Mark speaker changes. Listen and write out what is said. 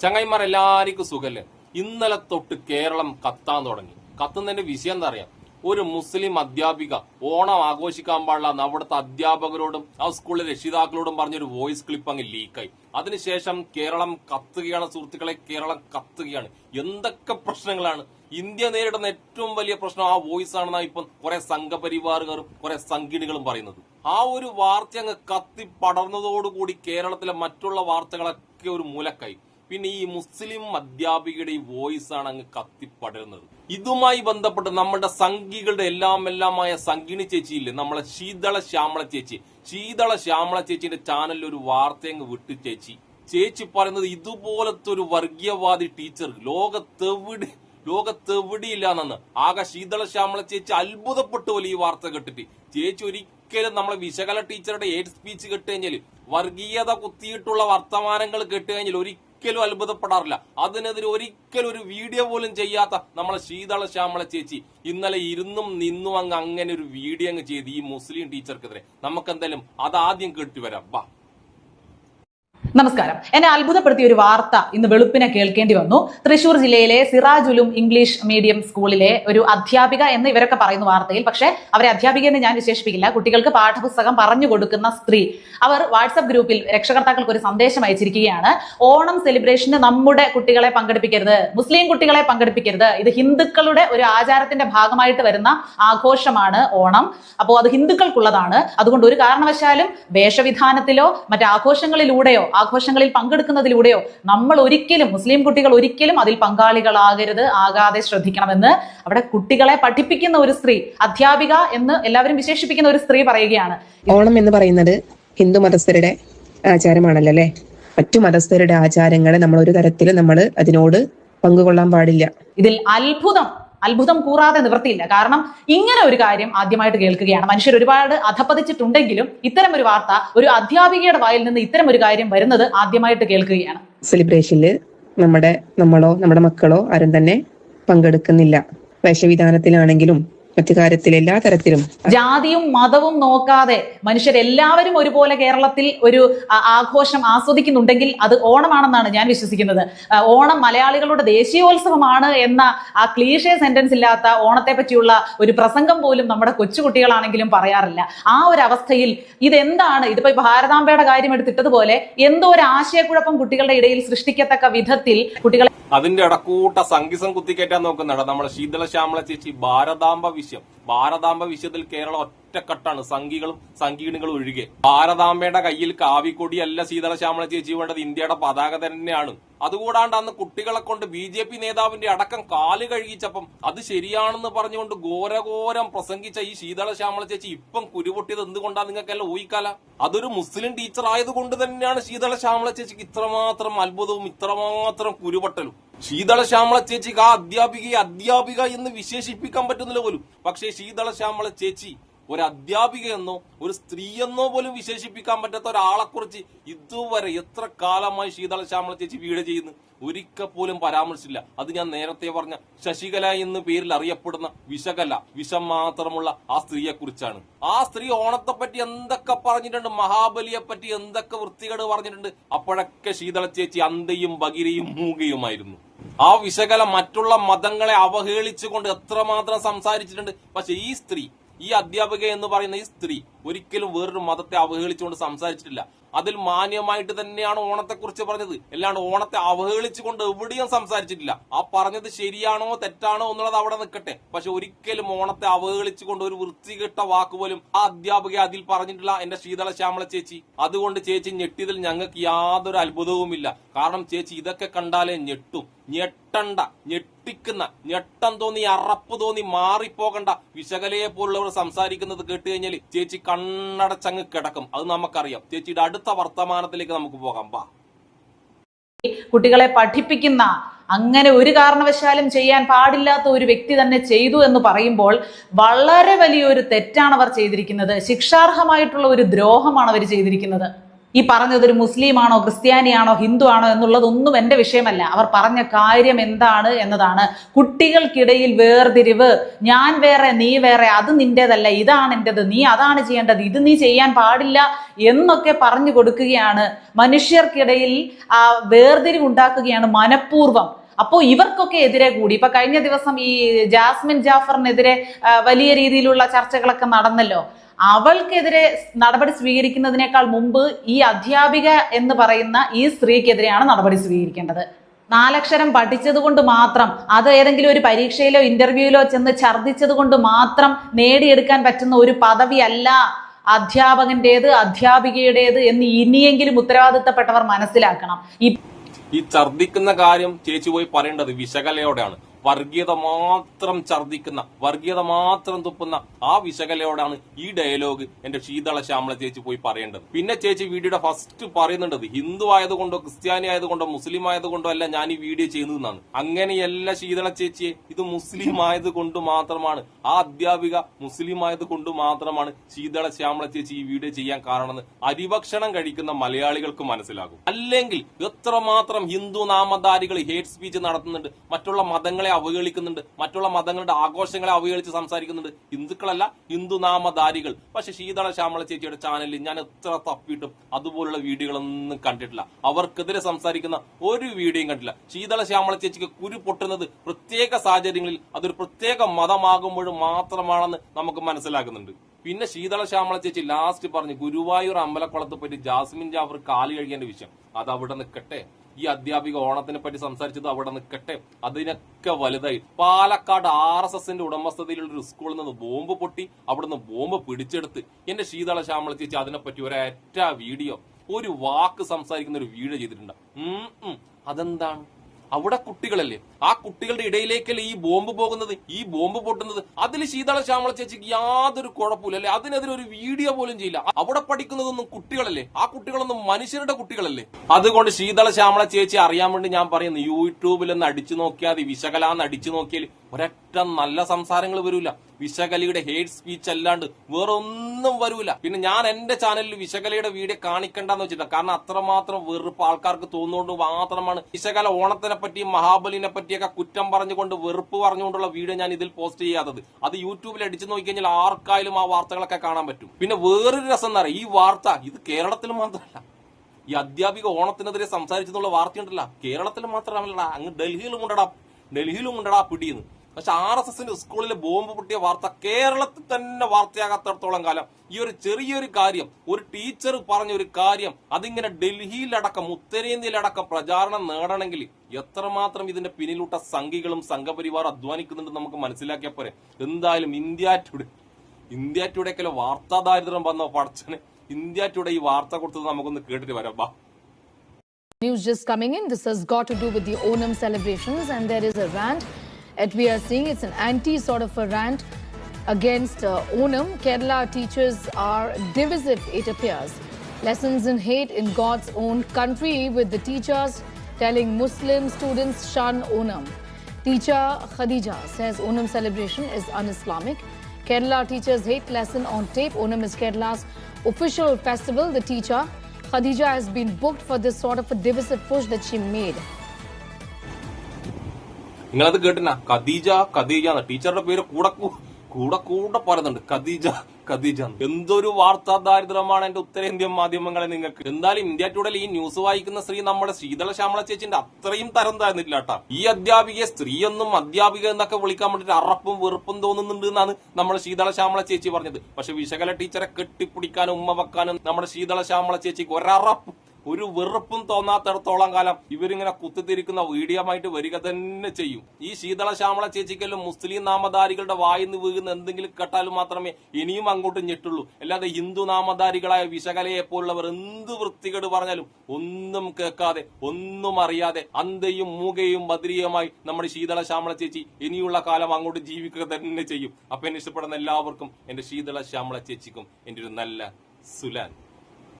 Speaker 1: ചങ്ങായിമാർ എല്ലാവർക്കും സുഖല്ലേ? ഇന്നലെ തൊട്ട് കേരളം കത്താൻ തുടങ്ങി. കത്തുന്നതിന്റെ വിഷയം എന്താ അറിയാം? ഒരു മുസ്ലിം അധ്യാപിക ഓണം ആഘോഷിക്കാൻ പാടില്ല അവിടുത്തെ അധ്യാപകരോടും ആ സ്കൂളിലെ രക്ഷിതാക്കളോടും പറഞ്ഞൊരു വോയിസ് ക്ലിപ്പ് അങ്ങ് ലീക്കായി അതിനുശേഷം കേരളം കത്തുകയാണ് സുഹൃത്തുക്കളെ കേരളം കത്തുകയാണ്. എന്തൊക്കെ പ്രശ്നങ്ങളാണ്? ഇന്ത്യ നേരിടുന്ന ഏറ്റവും വലിയ പ്രശ്നം ആ വോയിസ് ആണെന്നാണ് ഇപ്പം കുറെ സംഘപരിവാറുകാരും കുറെ സംഘിണികളും പറയുന്നത്. ആ ഒരു വാർത്ത അങ്ങ് കത്തി പടർന്നതോടുകൂടി കേരളത്തിലെ മറ്റുള്ള വാർത്തകളൊക്കെ ഒരു മൂലക്കായി. പിന്നെ ഈ മുസ്ലിം അധ്യാപികയുടെ ഈ വോയിസ് ആണ് അങ്ങ് കത്തിപ്പടരുന്നത്. ഇതുമായി ബന്ധപ്പെട്ട് നമ്മുടെ സംഘികളുടെ എല്ലാം എല്ലാമായ സംഗിണി ചേച്ചിയില്ലേ? നമ്മളെ ശീതള ശ്യാമള ചേച്ചി. ശീതള ശ്യാമള ചേച്ചിന്റെ ചാനലിൽ ഒരു വാർത്ത അങ്ങ് വിട്ടു ചേച്ചി. ചേച്ചി പറയുന്നത് ഇതുപോലത്തെ ഒരു വർഗീയവാദി ടീച്ചർ ലോകത്തെവിടെ ലോകത്തെവിടെയില്ല ആകെ ശീതള ശ്യാമള ചേച്ചി അത്ഭുതപ്പെട്ടു പോലെ ഈ വാർത്ത കേട്ടിട്ട്. ചേച്ചി ഒരിക്കലും നമ്മളെ വിശകല ടീച്ചറുടെ എയ്ഡ് സ്പീച്ച് കേട്ട് കഴിഞ്ഞാൽ വർഗീയത കുത്തിയിട്ടുള്ള വർത്തമാനങ്ങൾ കേട്ട് കഴിഞ്ഞാൽ ഒരിക്കലും അത്ഭുതപ്പെടാറില്ല. അതിനെതിരെ ഒരിക്കലും ഒരു വീഡിയോ പോലും ചെയ്യാത്ത നമ്മളെ ശീതള ശ്യാമള ചേച്ചി ഇന്നലെ ഇരുന്നും നിന്നും അങ്ങ് അങ്ങനെ ഒരു വീഡിയോ അങ്ങ് ചെയ്ത് ഈ മുസ്ലിം ടീച്ചർക്കെതിരെ നമുക്കെന്തായാലും അതാദ്യം കേട്ടു വരാം വാ
Speaker 2: നമസ്കാരം. എന്നെ അത്ഭുതപ്പെടുത്തിയ ഒരു വാർത്ത ഇന്ന് വെളുപ്പിനെ കേൾക്കേണ്ടി വന്നു. തൃശൂർ ജില്ലയിലെ സിറാജുലും ഇംഗ്ലീഷ് മീഡിയം സ്കൂളിലെ ഒരു അധ്യാപിക എന്ന് ഇവരൊക്കെ പറയുന്ന വാർത്തയിൽ പക്ഷേ അവരെ അധ്യാപിക എന്ന് ഞാൻ വിശേഷിപ്പിക്കില്ല. കുട്ടികൾക്ക് പാഠപുസ്തകം പറഞ്ഞു കൊടുക്കുന്ന സ്ത്രീ. അവർ വാട്സപ്പ് ഗ്രൂപ്പിൽ രക്ഷകർത്താക്കൾക്ക് ഒരു സന്ദേശം അയച്ചിരിക്കുകയാണ്. ഓണം സെലിബ്രേഷന് നമ്മുടെ കുട്ടികളെ പങ്കെടുപ്പിക്കരുത്. മുസ്ലിം കുട്ടികളെ പങ്കെടുപ്പിക്കരുത്. ഇത് ഹിന്ദുക്കളുടെ ഒരു ആചാരത്തിന്റെ ഭാഗമായിട്ട് വരുന്ന ആഘോഷമാണ് ഓണം. അപ്പോൾ അത് ഹിന്ദുക്കൾക്കുള്ളതാണ്. അതുകൊണ്ട് ഒരു കാരണവശാലും വേഷവിധാനത്തിലോ മറ്റ് ആഘോഷങ്ങളിലൂടെയോ ആഘോഷങ്ങളിൽ പങ്കെടുക്കുന്നതിലൂടെയോ നമ്മൾ ഒരിക്കലും മുസ്ലിം കുട്ടികൾ ഒരിക്കലും അതിൽ പങ്കാളികളാകരുത് ആകാതെ ശ്രദ്ധിക്കണമെന്ന് അവിടെ കുട്ടികളെ പഠിപ്പിക്കുന്ന ഒരു സ്ത്രീ അധ്യാപിക എന്ന് എല്ലാവരും വിശേഷിപ്പിക്കുന്ന ഒരു സ്ത്രീ പറയുകയാണ്.
Speaker 3: ഓണം എന്ന് പറയുന്നത് ഹിന്ദു മതസ്ഥരുടെ ആചാരമാണല്ലോ അല്ലെ? മറ്റു മതസ്ഥരുടെ ആചാരങ്ങളെ നമ്മൾ ഒരു തരത്തിൽ നമ്മൾ അതിനോട് പങ്കുകൊള്ളാൻ പാടില്ല.
Speaker 2: ഇതിൽ അത്ഭുതം അത്ഭുതം കൂറാതെ നിവൃത്തിയില്ല കാരണം ഇങ്ങനെ ഒരു കാര്യം ആദ്യമായിട്ട് കേൾക്കുകയാണ്. മനുഷ്യർ ഒരുപാട് അധപ്പതിച്ചിട്ടുണ്ടെങ്കിലും ഇത്തരം ഒരു വാർത്ത ഒരു അധ്യാപികയുടെ വായിൽ നിന്ന് ഇത്തരം ഒരു കാര്യം വരുന്നത് ആദ്യമായിട്ട് കേൾക്കുകയാണ്.
Speaker 3: സെലിബ്രേഷനിൽ നമ്മുടെ നമ്മളോ നമ്മുടെ മക്കളോ ആരും തന്നെ പങ്കെടുക്കുന്നില്ല. വേഷവിധാനത്തിലാണെങ്കിലും മറ്റു കാര്യത്തിൽ എല്ലാ തരത്തിലും.
Speaker 2: ജാതിയും മതവും നോക്കാതെ മനുഷ്യരെല്ലാവരും ഒരുപോലെ കേരളത്തിൽ ഒരു ആഘോഷം ആസ്വദിക്കുന്നുണ്ടെങ്കിൽ അത് ഓണമാണെന്നാണ് ഞാൻ വിശ്വസിക്കുന്നത്. ഓണം മലയാളികളുടെ ദേശീയോത്സവമാണ് എന്ന ആ ക്ലീഷേ സെന്റൻസ് ഇല്ലാത്ത ഓണത്തെ പറ്റിയുള്ള ഒരു പ്രസംഗം പോലും നമ്മുടെ കൊച്ചുകുട്ടികളാണെങ്കിലും പറയാറില്ല. ആ ഒരു അവസ്ഥയിൽ ഇതെന്താണ്? ഇതിപ്പോ ഭാരതാംബയുടെ കാര്യം എടുത്തിട്ടതുപോലെ എന്തോ ഒരു ആശയക്കുഴപ്പം കുട്ടികളുടെ ഇടയിൽ സൃഷ്ടിക്കത്തക്ക വിധത്തിൽ കുട്ടികളെ
Speaker 1: അതിന്റെ ഇടക്കൂട്ട സംഗീസം കുത്തിക്കയറ്റാൻ നോക്കുന്നുണ്ട്. നമ്മുടെ ശീതള ശ്യാമള ചേച്ചി ഭാരതാംബ വിഷയം ഭാരതാംബ വിഷയത്തിൽ കേരളം ഒറ്റക്കെട്ടാണ്. സംഘികളും സംഘീണികളും ഒഴികെ. ഭാരതാംബയുടെ കയ്യിൽ കാവിക്കൊടിയല്ല ശീതള ശ്യാമള ചേച്ചി വേണ്ടത് ഇന്ത്യയുടെ പതാക തന്നെയാണ്. അതുകൂടാണ്ട് അന്ന് കുട്ടികളെ കൊണ്ട് ബി ജെ പി നേതാവിന്റെ അടക്കം കാൽ കഴുകിച്ചപ്പം അത് ശരിയാണെന്ന് പറഞ്ഞുകൊണ്ട് ഘോരഘോരം പ്രസംഗിച്ച ഈ ശീതള ശ്യാമള ചേച്ചി ഇപ്പം കുരുപൊട്ടിയത് എന്തുകൊണ്ടാണ് നിങ്ങൾക്കെല്ലാം ഊഹിക്കാല? അതൊരു മുസ്ലിം ടീച്ചർ ആയതുകൊണ്ട് തന്നെയാണ് ശീതള ശ്യാമള ചേച്ചിക്ക് ഇത്രമാത്രം അത്ഭുതവും ഇത്രമാത്രം കുരുപൊട്ടലും. ശീതള ശ്യാമള ചേച്ചിക്ക് ആ അധ്യാപികയെ അധ്യാപിക എന്ന് വിശേഷിപ്പിക്കാൻ പറ്റുന്നില്ല പോലും. പക്ഷേ ശീതള ശ്യാമള ചേച്ചി ഒരു അധ്യാപികയെന്നോ ഒരു സ്ത്രീയെന്നോ പോലും വിശേഷിപ്പിക്കാൻ പറ്റാത്ത ഒരാളെ കുറിച്ച് ഇതുവരെ എത്ര കാലമായി ശീതള ശ്യാമള ചേച്ചി വീട് ചെയ്യുന്നു? ഒരിക്കൽ പോലും പരാമർശിച്ചില്ല. അത് ഞാൻ നേരത്തെ പറഞ്ഞ ശശികല എന്ന പേരിൽ അറിയപ്പെടുന്ന വിശകല വിഷം മാത്രമുള്ള ആ സ്ത്രീയെ കുറിച്ചാണ്. ആ സ്ത്രീ ഓണത്തെ പറ്റി എന്തൊക്കെ പറഞ്ഞിട്ടുണ്ട് മഹാബലിയെ പറ്റി എന്തൊക്കെ വൃത്തികേട് പറഞ്ഞിട്ടുണ്ട് അപ്പോഴൊക്കെ ശീതള ചേച്ചി അന്തയും ബഗിരയും മൂകയുമായിരുന്നു. ആ വിശകല മറ്റുള്ള മതങ്ങളെ അവഹേളിച്ചുകൊണ്ട് എത്രമാത്രം സംസാരിച്ചിട്ടുണ്ട്. പക്ഷെ ഈ സ്ത്രീ ഈ അധ്യാപിക എന്ന് പറയുന്ന ഈ സ്ത്രീ ഒരിക്കലും വേറൊരു മതത്തെ അവഹേളിച്ചുകൊണ്ട് സംസാരിച്ചിട്ടില്ല. അതിൽ മാന്യമായിട്ട് തന്നെയാണ് ഓണത്തെക്കുറിച്ച് പറഞ്ഞത്. അല്ലാണ്ട് ഓണത്തെ അവഹേളിച്ചുകൊണ്ട് എവിടെയും സംസാരിച്ചിട്ടില്ല. ആ പറഞ്ഞത് ശരിയാണോ തെറ്റാണോ എന്നുള്ളത് അവിടെ നിൽക്കട്ടെ. പക്ഷെ ഒരിക്കലും ഓണത്തെ അവഹേളിച്ചുകൊണ്ട് ഒരു വൃത്തികെട്ട വാക്ക് പോലും ആ അധ്യാപിക അതിൽ പറഞ്ഞിട്ടില്ല. എന്റെ ശീതള ശ്യാമള ചേച്ചി. അതുകൊണ്ട് ചേച്ചി ഞെട്ടിയതിൽ ഞങ്ങൾക്ക് യാതൊരു അത്ഭുതവുമില്ല. കാരണം ചേച്ചി ഇതൊക്കെ കണ്ടാലേ ഞെട്ടും. ഞെട്ടണ്ട ഞെട്ടിക്കുന്ന ഞെട്ടം തോന്നി അറപ്പ് തോന്നി മാറിപ്പോകണ്ട വിശകലയെ പോലുള്ളവർ സംസാരിക്കുന്നത് കേട്ട് കഴിഞ്ഞാൽ ചേച്ചി കണ്ണടച്ചങ്ങ് കിടക്കും. അത് നമുക്കറിയാം. ചേച്ചിയുടെ അടുത്ത വർത്തമാനത്തിലേക്ക് നമുക്ക് പോകാം. വാ.
Speaker 2: കുട്ടികളെ പഠിപ്പിക്കുന്ന അങ്ങനെ ഒരു കാരണവശാലും ചെയ്യാൻ പാടില്ലാത്ത ഒരു വ്യക്തി തന്നെ ചെയ്തു എന്ന് പറയുമ്പോൾ വളരെ വലിയൊരു തെറ്റാണ് അവർ ചെയ്തിരിക്കുന്നത്. ശിക്ഷാർഹമായിട്ടുള്ള ഒരു ദ്രോഹമാണ് അവർ ചെയ്തിരിക്കുന്നത്. ഈ പറഞ്ഞത് ഒരു മുസ്ലിമാണോ ക്രിസ്ത്യാനിയാണോ ഹിന്ദു ആണോ എന്നുള്ളതൊന്നും എന്റെ വിഷയമല്ല. അവർ പറഞ്ഞ കാര്യം എന്താണ് എന്നതാണ്. കുട്ടികൾക്കിടയിൽ വേർതിരിവ് ഞാൻ വേറെ നീ വേറെ അത് നിന്റേതല്ല ഇതാണ് എന്റെത് നീ അതാണ് ചെയ്യേണ്ടത് ഇത് നീ ചെയ്യാൻ പാടില്ല എന്നൊക്കെ പറഞ്ഞു കൊടുക്കുകയാണ്. മനുഷ്യർക്കിടയിൽ ആ വേർതിരിവ് ഉണ്ടാക്കുകയാണ് മനഃപൂർവം. അപ്പോ ഇവർക്കൊക്കെ എതിരെ കൂടി. ഇപ്പൊ കഴിഞ്ഞ ദിവസം ഈ ജാസ്മിൻ ജാഫറിനെതിരെ വലിയ രീതിയിലുള്ള ചർച്ചകളൊക്കെ നടന്നല്ലോ. അവൾക്കെതിരെ നടപടി സ്വീകരിക്കുന്നതിനേക്കാൾ മുമ്പ് ഈ അധ്യാപിക എന്ന് പറയുന്ന ഈ സ്ത്രീക്കെതിരെയാണ് നടപടി സ്വീകരിക്കേണ്ടത്. നാലക്ഷരം പഠിച്ചത് കൊണ്ട് മാത്രം അത് ഏതെങ്കിലും ഒരു പരീക്ഷയിലോ ഇന്റർവ്യൂയിലോ ചെന്ന് ഛർദ്ദിച്ചത് കൊണ്ട് മാത്രം നേടിയെടുക്കാൻ പറ്റുന്ന ഒരു പദവിയല്ല അധ്യാപകന്റേത് അധ്യാപികയുടേത് എന്ന് ഇനിയെങ്കിലും ഉത്തരവാദിത്തപ്പെട്ടവർ മനസ്സിലാക്കണം. ഈ
Speaker 1: ഛർദിക്കുന്ന കാര്യം ചേച്ചി പോയി പറയേണ്ടത് വിശകലയോടെയാണ്. വർഗീയത മാത്രം ഛർദിക്കുന്ന വർഗീയത മാത്രം തുപ്പുന്ന ആ വിശകലയോടാണ് ഈ ഡയലോഗ് എന്റെ ശീതള ശ്യാമള ചേച്ചി പോയി പറയേണ്ടത്. പിന്നെ ചേച്ചി വീഡിയോയുടെ ഫസ്റ്റ് പറയുന്നുണ്ടത് ഹിന്ദു ആയതുകൊണ്ടോ ക്രിസ്ത്യാനി ആയതുകൊണ്ടോ മുസ്ലിം ആയതുകൊണ്ടോ അല്ല ഞാൻ ഈ വീഡിയോ ചെയ്യുന്നതെന്നാണ്. അങ്ങനെയല്ല ശീതള ചേച്ചിയെ ഇത് മുസ്ലിം ആയതുകൊണ്ട് മാത്രമാണ് ആ അധ്യാപിക മുസ്ലിം ആയതുകൊണ്ട് മാത്രമാണ് ശീതള ശ്യാമള ചേച്ചി ഈ വീഡിയോ ചെയ്യാൻ കാരണമെന്ന് അരിഭക്ഷണം കഴിക്കുന്ന മലയാളികൾക്ക് മനസ്സിലാകും. അല്ലെങ്കിൽ എത്രമാത്രം ഹിന്ദു നാമധാരികൾ ഹേറ്റ് സ്പീച്ച് നടത്തുന്നുണ്ട് മറ്റുള്ള മതങ്ങളെ അവഹേളിക്കുന്നുണ്ട്. മറ്റുള്ള മതങ്ങളുടെ ആഘോഷങ്ങളെ അവഹേളിച്ച് സംസാരിക്കുന്നുണ്ട്. ഹിന്ദുക്കളല്ല ഹിന്ദു നാമധാരികൾ പക്ഷെ ശീതള ശ്യാമള ചേച്ചിയുടെ ചാനലിൽ ഞാൻ എത്ര തപ്പിയിട്ടും അതുപോലുള്ള വീഡിയോകളൊന്നും കണ്ടിട്ടില്ല. അവർക്കെതിരെ സംസാരിക്കുന്ന ഒരു വീഡിയോയും കണ്ടില്ല ശീതള ശ്യാമള ചേച്ചിക്ക് കുരു പൊട്ടുന്നത് പ്രത്യേക സാഹചര്യങ്ങളിൽ അതൊരു പ്രത്യേക മതമാകുമ്പോഴും മാത്രമാണെന്ന് നമുക്ക് മനസ്സിലാക്കുന്നുണ്ട്. പിന്നെ ശീതള ശ്യാമള ചേച്ചി ലാസ്റ്റ് പറഞ്ഞു ഗുരുവായൂർ അമ്പലക്കുളത്തെ പറ്റി ജാസ്മിൻ ജാഫർ കാലി കഴിക്കേണ്ട വിഷയം. അത് അവിടെ നിൽക്കട്ടെ. ഈ അധ്യാപിക ഓണത്തിനെ പറ്റി സംസാരിച്ചത് അവിടെ നിൽക്കട്ടെ. അതിനൊക്കെ വലുതായി. പാലക്കാട് ആർ എസ് എസിന്റെ ഉടമസ്ഥതയിലുള്ള ഒരു സ്കൂളിൽ നിന്ന് ബോംബ് പൊട്ടി അവിടുന്ന് ബോംബ് പിടിച്ചെടുത്ത്. എന്റെ ശീതള ശ്യാമള ചേച്ചി അതിനെപ്പറ്റി ഒരറ്റ വീഡിയോ ഒരു വാക്ക് സംസാരിക്കുന്ന ഒരു വീഡിയോ ചെയ്തിട്ടുണ്ട്. അതെന്താണ്? അവിടെ കുട്ടികളല്ലേ? ആ കുട്ടികളുടെ ഇടയിലേക്കല്ലേ ഈ ബോംബ് പോകുന്നത്? ഈ ബോംബ് പൊട്ടുന്നത്? അതിൽ ശീതള ശ്യാമള ചേച്ചിക്ക് യാതൊരു കുഴപ്പമില്ല അല്ലെ? അതിനെതിരെ ഒരു വീഡിയോ പോലും ചെയ്യില്ല. അവിടെ പഠിക്കുന്നതൊന്നും കുട്ടികളല്ലേ? ആ കുട്ടികളൊന്നും മനുഷ്യരുടെ കുട്ടികളല്ലേ? അതുകൊണ്ട് ശീതള ശ്യാമള ചേച്ചി അറിയാൻ വേണ്ടി ഞാൻ പറയുന്നു യൂട്യൂബിൽ ഒന്ന് അടിച്ചു നോക്കിയാൽ വിശകലാന്ന് അടിച്ചു നോക്കിയാൽ ഒരൊറ്റ നല്ല സംസാരങ്ങൾ വരൂല. വിശകലയുടെ ഹേറ്റ് സ്പീച്ച് അല്ലാണ്ട് വേറെ ഒന്നും വരൂല. പിന്നെ ഞാൻ എന്റെ ചാനലിൽ വിശകലയുടെ വീഡിയോ കാണിക്കണ്ടെന്ന് വെച്ചിട്ടുണ്ട്. കാരണം അത്രമാത്രം വെറുപ്പ് ആൾക്കാർക്ക് തോന്നുകൊണ്ട് മാത്രമാണ് വിശകല ഓണത്തിനെ പറ്റിയും മഹാബലിനെ പറ്റിയൊക്കെ കുറ്റം പറഞ്ഞുകൊണ്ട് വെറുപ്പ് പറഞ്ഞുകൊണ്ടുള്ള വീഡിയോ ഞാൻ ഇതിൽ പോസ്റ്റ് ചെയ്യാത്തത്. അത് യൂട്യൂബിൽ അടിച്ചു നോക്കിക്കഴിഞ്ഞാൽ ആർക്കായാലും ആ വാർത്തകളൊക്കെ കാണാൻ പറ്റും. പിന്നെ വേറൊരു രസം എന്താ ഈ വാർത്ത ഇത് കേരളത്തിൽ മാത്രമല്ല. ഈ അധ്യാപിക ഓണത്തിനെതിരെ സംസാരിച്ചെന്നുള്ള വാർത്തയുണ്ടല്ല. കേരളത്തിൽ മാത്രമല്ല അങ്ങ് ഡൽഹിയിലും ഉണ്ടടാ. ഡൽഹിയിലും ഉണ്ടടാ പിടിയെന്ന്. പക്ഷെ ആർ എസ് എസിന്റെ സ്കൂളിൽ ബോംബ് പൊട്ടിയ വാർത്ത കേരളത്തിൽ തന്നെ വാർത്തയാകാത്തടത്തോളം കാലം. ഈ ഒരു ചെറിയൊരു കാര്യം ഒരു ടീച്ചർ പറഞ്ഞ ഒരു കാര്യം അതിങ്ങനെ ഡൽഹിയിലടക്കം ഉത്തരേന്ത്യയിലടക്കം പ്രചാരണം നേടണമെങ്കിൽ എത്രമാത്രം ഇതിന്റെ പിന്നിലൂട്ട സംഘികളും സംഘപരിവാർ അധ്വാനിക്കുന്നുണ്ട് നമുക്ക് മനസ്സിലാക്കിയ പോരെ. എന്തായാലും ഇന്ത്യ ടുഡേ ഇന്ത്യ ടുഡേക്കല്ല വാർത്താ ദാരിദ്ര്യം വന്ന പടച്ചന്. ഇന്ത്യ ടുഡേ ഈ വാർത്ത കൊടുത്തത് നമുക്കൊന്ന് കേട്ടിട്ട് വരാം. ബാ
Speaker 4: News just coming in. This has got to do with the Onam celebrations, and there is a rant. We are seeing it's an anti sort of a rant against uh, Onam. Kerala teachers are divisive, it appears. Lessons in hate in God's own country, with the teachers telling Muslim students shun Onam. Teacher Khadija says Onam celebration is un-Islamic. Kerala teachers hate lesson on tape. Onam is Kerala's official festival. The teacher Khadija has been booked for this sort of a divisive push that she made.
Speaker 1: നിങ്ങളത് കേട്ടിന ഖദീജ ഖദീജ എന്ന ടീച്ചറുടെ പേര് കൂടെ കൂടെ കൂടെ പറയുന്നുണ്ട്. ഖദീജ ഖദീജ. എന്തൊരു വാർത്താ ദാരിദ്ര്യമാണ് എന്റെ ഉത്തരേന്ത്യൻ മാധ്യമങ്ങളെ നിങ്ങൾക്ക്. എന്തായാലും ഇന്ത്യ ടുഡേയിൽ ഈ ന്യൂസ് വായിക്കുന്ന സ്ത്രീ നമ്മുടെ ശീതള ശ്യാമള ചേച്ചിന്റെ അത്രയും തരം താഴ്ന്നില്ല കേട്ടാ. ഈ അധ്യാപികയെ സ്ത്രീയൊന്നും അധ്യാപിക എന്നൊക്കെ വിളിക്കാൻ വേണ്ടിട്ട് അറപ്പും വെറുപ്പും തോന്നുന്നുണ്ട് എന്നാണ് നമ്മുടെ ശീതള ശ്യാമള ചേച്ചി പറഞ്ഞത്. പക്ഷെ വിശകല ടീച്ചറെ കെട്ടിപ്പിടിക്കാനും ഉമ്മ വെക്കാനും നമ്മുടെ ശീതള ശ്യാമള ചേച്ചിക്ക് ഒരറപ്പും ഒരു വെറുപ്പും തോന്നാത്തിടത്തോളം കാലം ഇവരിങ്ങനെ കുത്തിത്തിരിക്കുന്ന വീഡിയോമായിട്ട് വരിക തന്നെ ചെയ്യും. ഈ ശീതള ശ്യാമള ചേച്ചിക്കെല്ലാം മുസ്ലിം നാമധാരികളുടെ വായിന്ന് വീഴുന്ന എന്തെങ്കിലും കേട്ടാലും മാത്രമേ ഇനിയും അങ്ങോട്ട് ഞെട്ടുള്ളൂ. അല്ലാതെ ഹിന്ദു നാമധാരികളായ വിശകലയെ പോലുള്ളവർ എന്ത് വൃത്തികേട് പറഞ്ഞാലും ഒന്നും കേൾക്കാതെ ഒന്നും അറിയാതെ അന്തയും മൂകയും ബദ്രീയമായി നമ്മുടെ ശീതള ശ്യാമള ചേച്ചി ഇനിയുള്ള കാലം അങ്ങോട്ട് ജീവിക്കുക തന്നെ ചെയ്യും. അപ്പൊ എന്നെ ഇഷ്ടപ്പെടുന്ന എല്ലാവർക്കും എന്റെ ശീതള ശ്യാമള ചേച്ചിക്കും എന്റെ ഒരു നല്ല സുലാൻ.